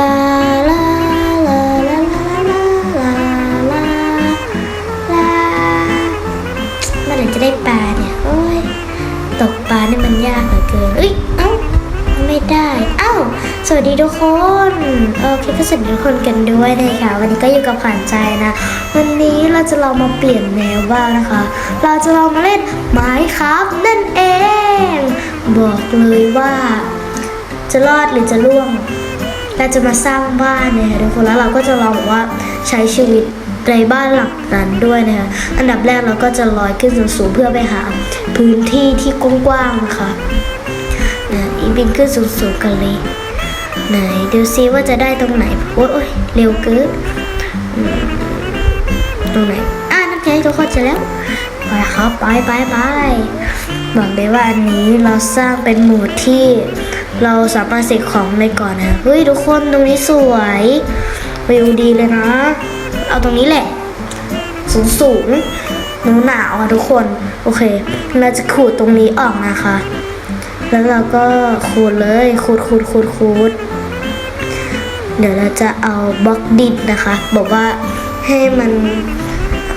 ลาลาลาลาลาลาลาลาลาเมื่อไหร่จะได้ปลาเนี่ยโอ้ยตกปลานี่มันยากเหลือเกินเอ้ยเอ้าไม่ได้เอ้าสวัสดีทุกคนโอเคก็สวัสดีทุกคนกันด้วยนะคะวันนี้ก็อยู่กับผ่านใจนะ วันนี้เราจะลองมาเปลี่ยนแนวบ้างนะคะ เราจะลองมาเล่นไม้ครับนั่นเอง บอกเลยว่า จะรอดหรือจะล่วง เราจะมาสร้างบ้านเนี่ยทุกคนแล้วเราก็จะลองว่าใช้ชีวิตในบ้านหลังนั้นด้วยนะคะอันดับแรกเราก็จะลอยขึ้นสูงๆเพื่อไปหาพื้นที่ที่กว้างๆนะคะนะอีบินขึ้นสูงๆกันเลยไหนดูซิว่าจะได้ตรงไหนโอ๊ยโอ๊ยเร็วเกินตรงไหนอ่านักใจทุกคนเสร็จแล้วไปครับไปไปไปบอกเลยว่าอันนี้เราสร้างเป็นหมู่ที่ เราสามารถเสกของได้ก่อนนะเฮ้ยทุกคนตรงนี้สวยวิวดีเลยนะ เอาตรงนี้แหละ สูงสูงหนาวหนาวอะทุกคน โอเค เราจะขูดตรงนี้ออกนะคะ แล้วเราก็ขูดเลยขูดขูดขูดขูดเดี๋ยวเราจะเอาบล็อกดินนะคะ บอกว่าให้มัน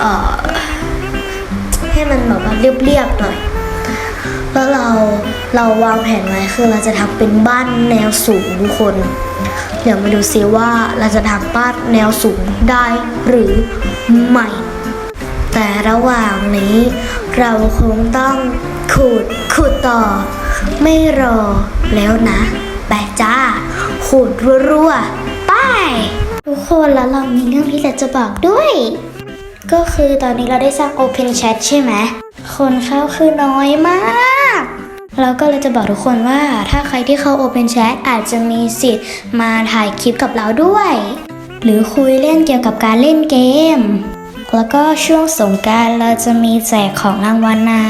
เอ่อให้มันแบบว่าเรียบๆหน่อย แล้วเราเราวางแผนไว้คือเราจะทำเป็นบ้านแนวสูงทุกคน เดี๋ยวมาดูซิว่าเราจะทำบ้านแนวสูงได้หรือไม่แต่ระหว่างนี้ เราคงต้องขูดขูดต่อ ไม่รอแล้วนะแปจ้าขูดรัวๆไปทุกคนแล้วเรามีเรื่องที่จะบอกด้วย ก็คือตอนนี้เราได้สร้าง Open Chat ใช่ไหม คนเข้าคือน้อยมาก เราก็เลยจะบอกทุกคนว่าถ้าใครที่เข้า Open Chat อาจจะมีสิทธิ์มาถ่ายคลิปกับเราด้วย หรือคุยเล่นเกี่ยวกับการเล่นเกม แล้วก็ช่วงสงการเราจะมีแจกของรางวัลนะ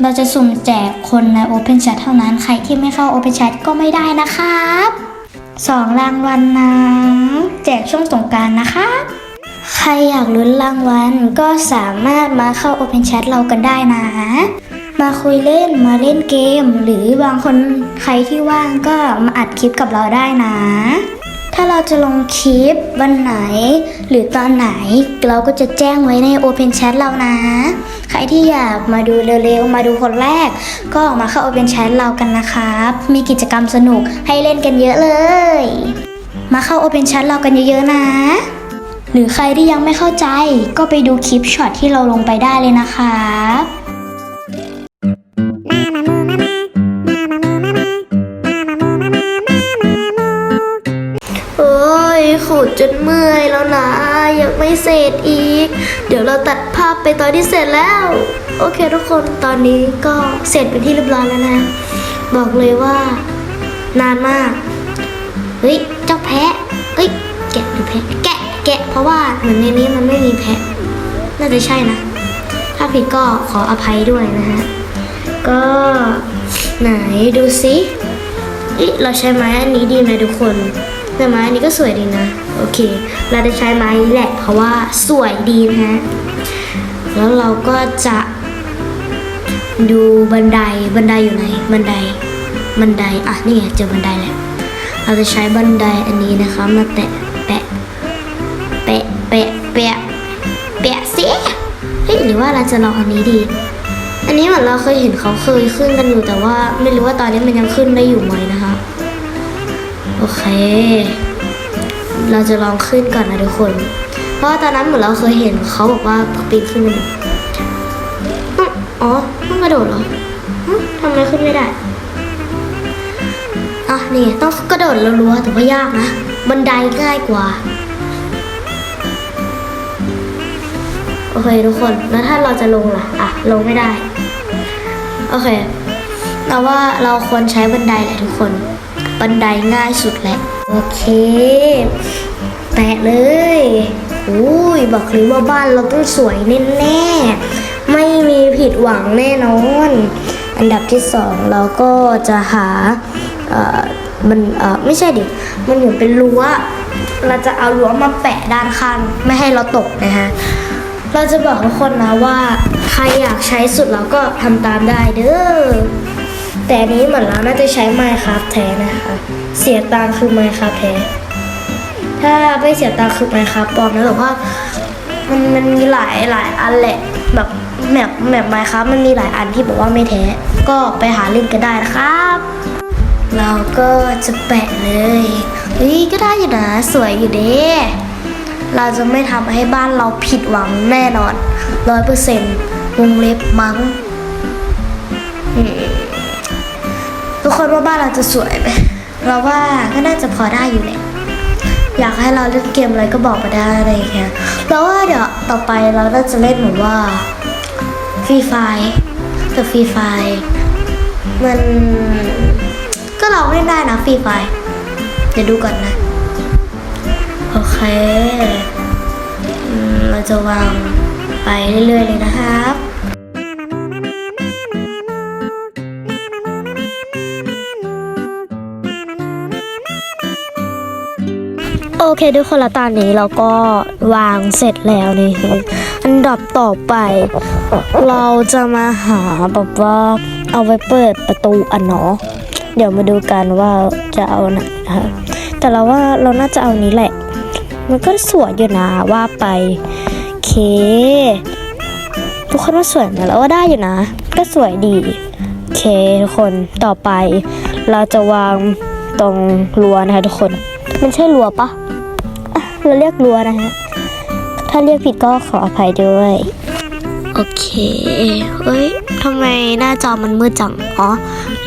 เราจะสุ่มแจกคนใน Open Chat เท่านั้นใครที่ไม่เข้า Open Chat ก็ไม่ได้นะครับสองรางวัลนะ แจกช่วงสงการนะครับใครอยากลุ้นรางวัลก็สามารถมาเข้า Open Chat เรากันได้นะ มาคุยเล่นมาเล่นเกม หรือบางคนใครที่ว่างก็มาอัดคลิปกับเราได้นะ ถ้าเราจะลงคลิปวันไหน หรือตอนไหนเราก็จะแจ้งไว้ใน Open Chat เรานะ ใครที่อยากมาดูเร็วๆ มาดูคนแรก ก็มาเข้า Open Chat เรากันนะครับ มีกิจกรรมสนุกให้เล่นกันเยอะเลย มาเข้า Open Chat เรากันเยอะๆนะหรือใครที่ยังไม่เข้าใจก็ไปดูคลิปช็อตที่เราลงไปได้เลยนะครั จนเมื่อยแล้วนะยังไม่เสร็จอีก เดี๋ยวเราตัดภาพไปตอนที่เสร็จแล้ว โอเคทุกคนตอนนี้ก็เสร็จเป็นที่เรียบร้อยแล้วนะ บอกเลยว่า นานมากเฮ้ยเจ้าแพะเฮ้ยแกะหรือแพะแกะแกะเพราะว่าเหมือนในนี้มันไม่มีแพะ น่าจะใช่นะ ถ้าผิดก็ขออภัยด้วยนะฮะก็ไหนดูสิเอยเราใช้ไม้อันนี้ดีไหมทุกคน แต่ไม้อันนี้ก็สวยดีนะ โอเค เราจะใช้ไม้นี้แหละ เพราะว่าสวยดีนะฮะแล้วเราก็จะดูบันไดบันไดอยู่ไหนบันไดบันไดอะนี่ไงเจอบันไดแล้วเราจะใช้บันไดอันนี้นะคะมาแตะแปะแปะแปะแปะแปะสิเฮ้ยหรือว่าเราจะลองอันนี้ดี อันนี้เหมือนเราเคยเห็นเขาเคยขึ้นกันอยู่แต่ว่าไม่รู้ว่าตอนนี้มันยังขึ้นได้อยู่ไหมนะคะ โอเค เราจะลองขึ้นก่อนนะทุกคน เพราะตอนนั้นเหมือนเราเคยเห็นเขาบอกว่าปีนขึ้นกันอยู่อื้ออ๋อต้องกระโดดเหรออื้อทำไมขึ้นไม่ได้อะนี่ต้องกระโดดรัวๆแต่ว่ายากนะ บันไดง่ายกว่า โอเคทุกคน แล้วถ้าเราจะลงล่ะ อะ ลงไม่ได้ โอเคเราว่าเราควรใช้บันไดแหละทุกคน บันไดง่ายสุดแหละ โอเค แตะเลย อุ้ยบอกเลยว่าบ้านเราต้องสวยแน่ๆ ไม่มีผิดหวังแน่นอน อันดับที่สองเราก็จะหาเอ่อมันเอ่อไม่ใช่ดิ มันเหมือนเป็นรั้ว เราจะเอารั้วมาแปะด้านข้างไม่ให้เราตกนะฮะ เราจะบอกทุกคนนะว่า ใครอยากใช้สุดเราก็ทำตามได้เด้อ แต่อันนี้เหมือนเราน่าจะใช้ไมค์ครับแท้นะคะ เสียตังคือไมค์ครับแท้ ถ้าไม่เสียตังค์คือไมค์ครับปลอมนะแต่ว่ามันมันมีหลายหลายอันแหละแบบแมปแมปไมค์ครับมันมีหลายอันที่บอกว่าไม่แท้ ก็ไปหาเล่นกันได้นะครับ เราก็จะแปะเลยเฮ้ยก็ได้อยู่นะสวยอยู่เด้เราจะไม่ทำให้บ้านเราผิดหวังแน่นอนร้อยเปอร์เซ็นต์วงเล็บมั้ง อืม ทุกคนว่าบ้านเราจะสวยไหมเราว่าก็น่าจะพอได้อยู่แหละอยากให้เราเล่นเกมอะไรก็บอกมาได้อะไรอย่างเงี้ยแล้วว่าเดี๋ยวต่อไปเราน่าจะเล่นเหมือนว่าฟรีไฟแต่ฟรีไฟมันก็ลองเล่นได้นะฟรีไฟเดี๋ยวดูก่อนนะ โอเคเราจะวางไปเรื่อยๆเลยนะครับ โอเคทุกคนละตอนนี้เราก็วางเสร็จแล้วนี่อันดับต่อไป เราจะมาหาแบบว่าเอาไว้เปิดประตูอะเนาะเดี๋ยวมาดูกันว่าจะเอาไหนนะคะแต่เราว่าเราน่าจะเอานี้แหละ มันก็สวยอยู่นะว่าไปโอเค ทุกคนว่าสวยนะแล้วว่าได้อยู่นะ ก็สวยดีโอเคทุกคนต่อไป เราจะวางตรงรั้วนะคะทุกคนมันใช่รั้วปะ เราเรียกรั้วนะฮะ ถ้าเรียกผิดก็ขออภัยด้วย โอเคเฮ้ยทำไมหน้าจอมันมืดจัง อ๋อ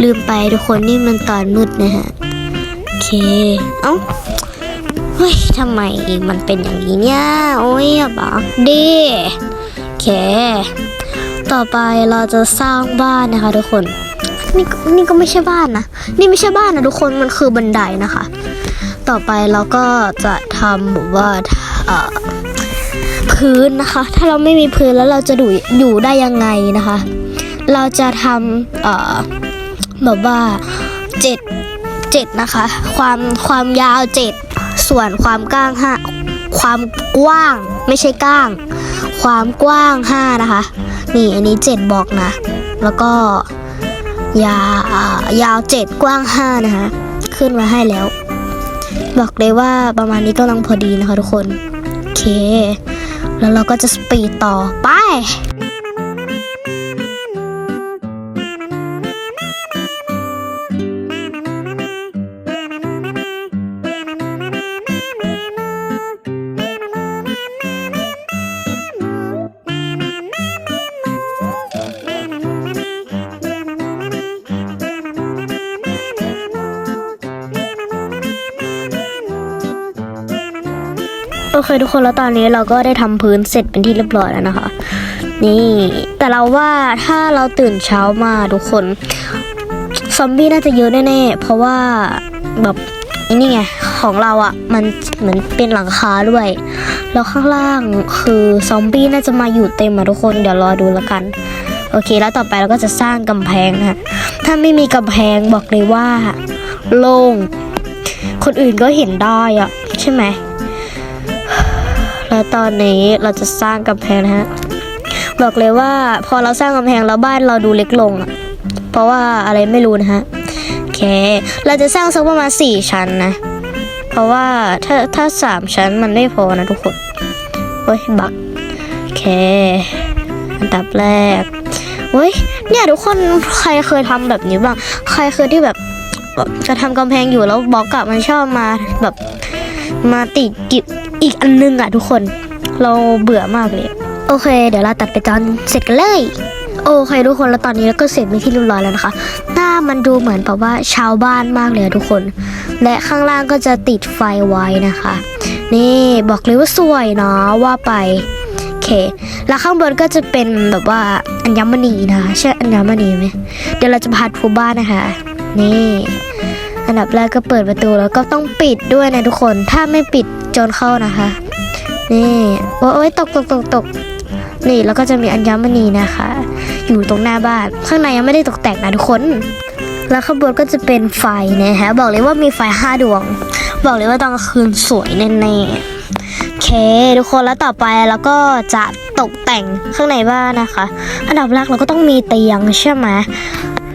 ลืมไปทุกคนนี่มันตอนมืดนะฮะ โอเค เอ้า เฮ้ยทำไมมันเป็นอย่างนี้เนี่ย โอ้ยอย่าบอกดิโอเค ต่อไปเราจะสร้างบ้านนะคะทุกคน นี่นี่ก็ไม่ใช่บ้านนะ นี่ไม่ใช่บ้านนะทุกคน มันคือบันไดนะคะ ต่อไปเราก็จะทำแบบว่าพื้นนะคะ ถ้าเราไม่มีพื้นแล้วเราจะดูอยู่ได้ยังไงนะคะ เราจะทำแบบว่าเจ็ดเจ็ดนะคะ ความความยาวเจ็ดส่วนความกว้างห้าความกว้างไม่ใช่ก้าง ความกว้างห้านะคะ นี่อันนี้เจ็ดบอกนะ แล้วก็ยาวยาวเจ็ดกว้างห้านะคะ ขึ้นมาให้แล้ว บอกเลยว่าประมาณนี้กำลังพอดีนะคะทุกคน โอเค แล้วเราก็จะสปีดต่อไป เคทุกคนแล้วตอนนี้เราก็ได้ทำพื้นเสร็จเป็นที่เรียบร้อยแล้วนะคะ นี่แต่เราว่าถ้าเราตื่นเช้ามาทุกคนซอมบี้น่าจะเยอะแน่ๆเพราะว่าแบบนี่ไงของเราอะ่ะมันเหมือนเป็นหลังคาด้วย แล้วข้างล่างคือซอมบี้น่าจะมาอยู่เต็มอะทุกคนเดี๋ยวรอดูแล้วกันโอเค แล้วต่อไปเราก็จะสร้างกำแพงนะคะถ้าไม่มีกำแพงบอกเลยว่า โล่งคนอื่นก็เห็นได้อะใช่ไหม แล้วตอนนี้เราจะสร้างกำแพงนะฮะ บอกเลยว่าพอเราสร้างกำแพงแล้วบ้านเราดูเล็กลงอะเพราะว่าอะไรไม่รู้นะฮะโอเค เราจะสร้างสักประมาณสี่ชั้นนะ เพราะว่าถ้าถ้าสามชั้นมันไม่พอนะทุกคนโอ้ยบักโอเค อันดับแรกเว้ยเนี่ยทุกคนใครเคยทำแบบนี้บ้าง ใครเคยที่แบบจะทำกำแพงอยู่แล้วบล็อกอะมันชอบมาแบบมาติดกิบ อีกอันนึงอะทุกคน เราเบื่อมากเลย โอเค เดี๋ยวเราตัดไปตอนเสร็จกันเลย โอเคทุกคนแล้วตอนนี้เราก็เสร็จเป็นที่เรียบร้อยแล้วนะคะ หน้ามันดูเหมือนแบบว่าชาวบ้านมากเลยทุกคน และข้างล่างก็จะติดไฟไว้นะคะ นี่บอกเลยว่าสวยเนาะว่าไปโอเคแล้วข้างบนก็จะเป็นแบบว่าอัญมณีนะคะใช่อัญมณีไหมเดี๋ยวเราจะพาทูบ้านนะคะ นี่ อันดับแรกก็เปิดประตูแล้วก็ต้องปิดด้วยนะทุกคน ถ้าไม่ปิด โจรเข้านะคะ นี่โอ้ยตกตกตกตกนี่แล้วก็จะมีอัญมณีนะคะ อยู่ตรงหน้าบ้านข้างในยังไม่ได้ตกแต่งนะทุกคน แล้วข้างบนก็จะเป็นไฟนะฮะบอกเลยว่ามีไฟห้าดวง บอกเลยว่าตอนกลางคืนสวยแน่ๆโอเค ทุกคนแล้วต่อไปเราก็จะตกแต่งข้างในบ้านนะคะ อันดับแรกเราก็ต้องมีเตียงใช่ไหม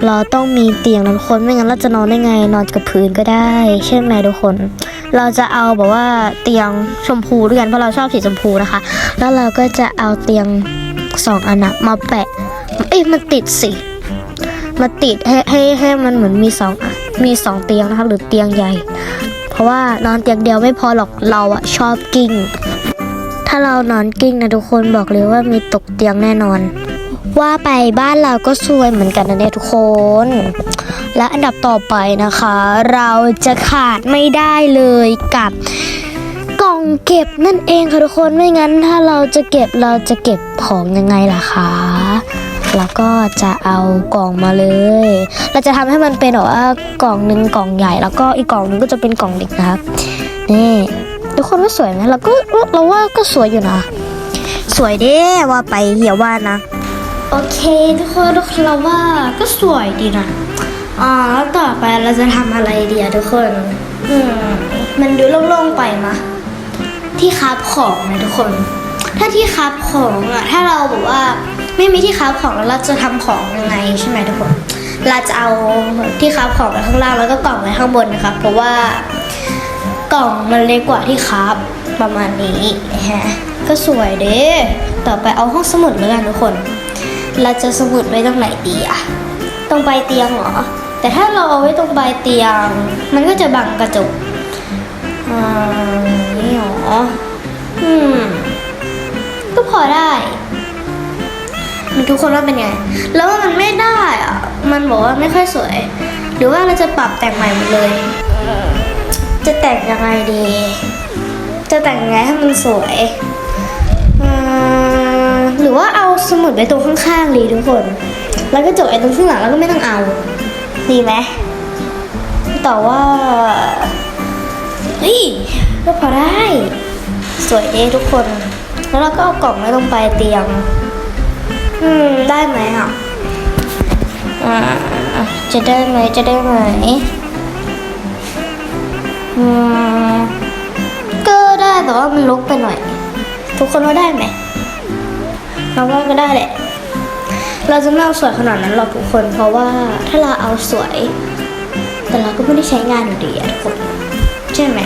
เราต้องมีเตียงนะทุกคนไม่งั้นเราจะนอนได้ไงนอนกับพื้นก็ได้ ใช่ไหมทุกคน เราจะเอาแบบว่าเตียงชมพูด้วยกันเพราะเราชอบสีชมพูนะคะ แล้วเราก็จะเอาเตียงสองอันนะมาแปะ เอ้ยมันติดสิมาติดให้ให้ให้มันเหมือนมีสองมีสองเตียงนะคะหรือเตียงใหญ่ เพราะว่านอนเตียงเดียวไม่พอหรอกเราอะชอบกิ้ง ถ้าเรานอนกิ้งนะทุกคนบอกเลยว่ามีตกเตียงแน่นอน ว่าไปบ้านเราก็สวยเหมือนกันนะเนี่ยทุกคน และอันดับต่อไปนะคะ เราจะขาดไม่ได้เลยกับกล่องเก็บนั่นเองค่ะทุกคนไม่งั้น ถ้าเราจะเก็บเราจะเก็บของยังไงล่ะคะแล้วก็จะเอากล่องมาเลย เราจะทำให้มันเป็นแบบว่ากล่องหนึ่งกล่องใหญ่ แล้วก็อีกกล่องหนึงก็จะเป็นกล่องเด็กนะครับนี่ทุกคนว่าสวยไหมเราก็เราว่าก็สวยอยู่นะ สวยเด้ว่าไปเหี่ยว่านะ โอเค ทุกคนเราว่าก็สวยดีนะ อ่าแล้วต่อไปเราจะทำอะไรดีอะทุกคน อืมมันดูโล่งๆไปมะ ที่คับของนะทุกคน ถ้าที่คับของอะถ้าเราแบบว่าไม่มีที่คับของแล้วเราจะทำของยังไงใช่ไหมทุกคน เราจะเอาที่คับของไว้ข้างล่างแล้วก็กล่องไว้ข้างบนนะคะเพราะว่ากล่องมันเล็กกว่าที่คับประมาณนี้ฮะก็สวยเด้ต่อไปเอาห้องสมุดแล้วกันทุกคน เราจะสมุดไว้ตรงไหนดีอะตรงใบเตียงเหรอ แต่ถ้าเราเอาไว้ตรงใบเตียง มันก็จะบังกระจกอ่านี่หรออืมก็พอได้มันทุกคนว่าเป็นไง แล้วว่ามันไม่ได้อะ มันบอกว่าไม่ค่อยสวย หรือว่าเราจะปรับแต่งใหม่หมดเลย จะแต่งยังไงดี จะแต่งยังไงให้มันสวย หรือว่าเอาสมุดไว้ตรงข้างๆดีทุกคน แล้วก็จบไอ้ตรงข้างหลังแล้วก็ไม่ต้องเอา ดีไหมแต่ว่าเฮ้ยก็พอได้ สวยดีทุกคน แล้วเราก็เอากล่องไว้ลงไปเตียง อืม ได้ไหมอะอ่าจะได้ไหมจะได้ไหมอืมก็ได้แต่ว่ามันลุกไปหน่อย ทุกคนว่าได้ไหมเราว่าก็ได้แหละ เราจะไม่เอาสวยขนาดนั้นหรอกทุกคน เพราะว่าถ้าเราเอาสวย แต่เราก็ไม่ได้ใช้งานอยู่ดีอะทุกคนใช่ไหม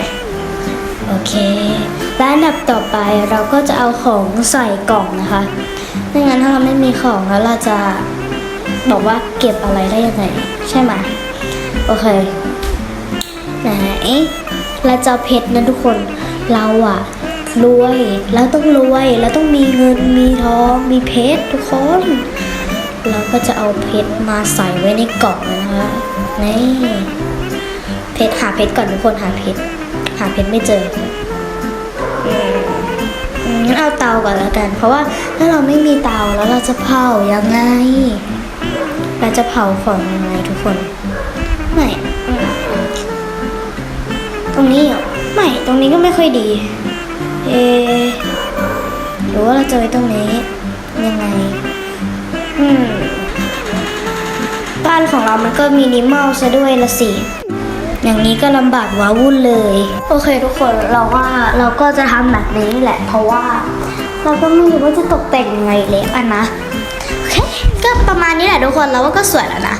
โอเค และอันดับต่อไปเราก็จะเอาของใส่กล่องนะคะไม่งั้นถ้าเราไม่มีของแล้วเราจะบอกว่าเก็บอะไรได้ยังไงใช่ไหมโอเคไหนเราจะเอาเพชรนะทุกคนเราอะรวยเราต้องรวยเราต้องมีเงินมีทอง มีเพชรทุกคน เราก็จะเอาเพชรมาใส่ไว้ในกล่องนะคะนี่เพชรหาเพชรก่อนทุกคนหาเพชรหาเพชรไม่เจออืมอืมงั้นเอาเตาก่อนแล้วกัน เพราะว่าถ้าเราไม่มีเตาแล้วเราจะเผายังไง เราจะเผาของยังไงทุกคนไม่ตรงนี้เหรอไม่ตรงนี้ก็ไม่ค่อยดี เอหรือว่าเราจะไว้ตรงนี้ยังไง อืม บ้านของเรามันก็มินิมอลซะด้วยละสิ อย่างนี้ก็ลำบากว้าวุ่นเลย โอเคทุกคนเราว่าเราก็จะทำแบบนี้แหละ เพราะว่า เราก็ไม่รู้ว่าจะตกแต่งยังไงเลยอะนะโอเคก็ประมาณนี้แหละทุกคนเราว่าก็สวยแล้วนะ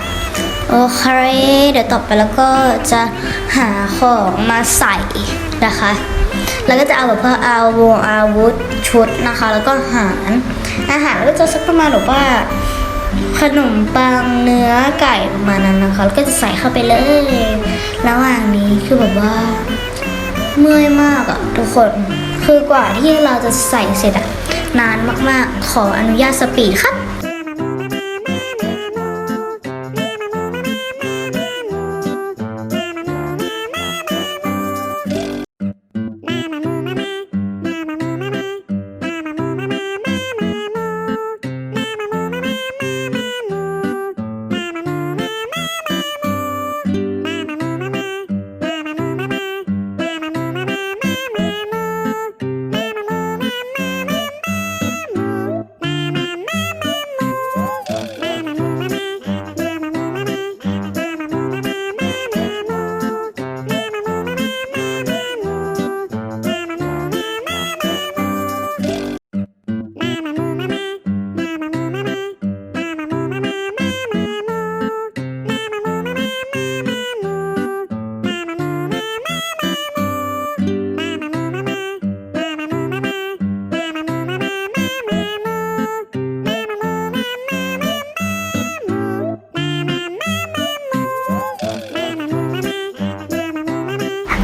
โอเค เดี๋ยวต่อไปแล้วก็จะหาของมาใส่นะคะ แล้วก็จะเอาแบบเพื่อเอาวงอาวุธชุดนะคะ แล้วก็อาหารอาหารก็จะสักประมาณแบบว่าขนมปังเนื้อไก่ประมาณนั้นนะคะ แล้วก็จะใส่เข้าไปเลย ระหว่างนี้คือแบบว่า เมื่อยมากอะทุกคนคือกว่าที่เราจะใส่เสร็จอะนานมากๆ ขออนุญาตสปีดครับ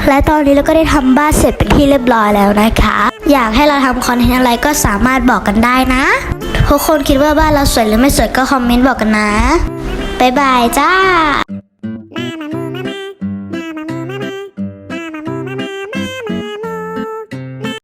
และตอนนี้เราก็ได้ทำบ้านเสร็จเป็นที่เรียบร้อยแล้วนะคะ อยากให้เราทำคอนเทนต์อะไรก็สามารถบอกกันได้นะ ทุกคนคิดว่าบ้านเราสวยหรือไม่สวยก็คอมเมนต์บอกกันนะ บ๊ายบายจ้า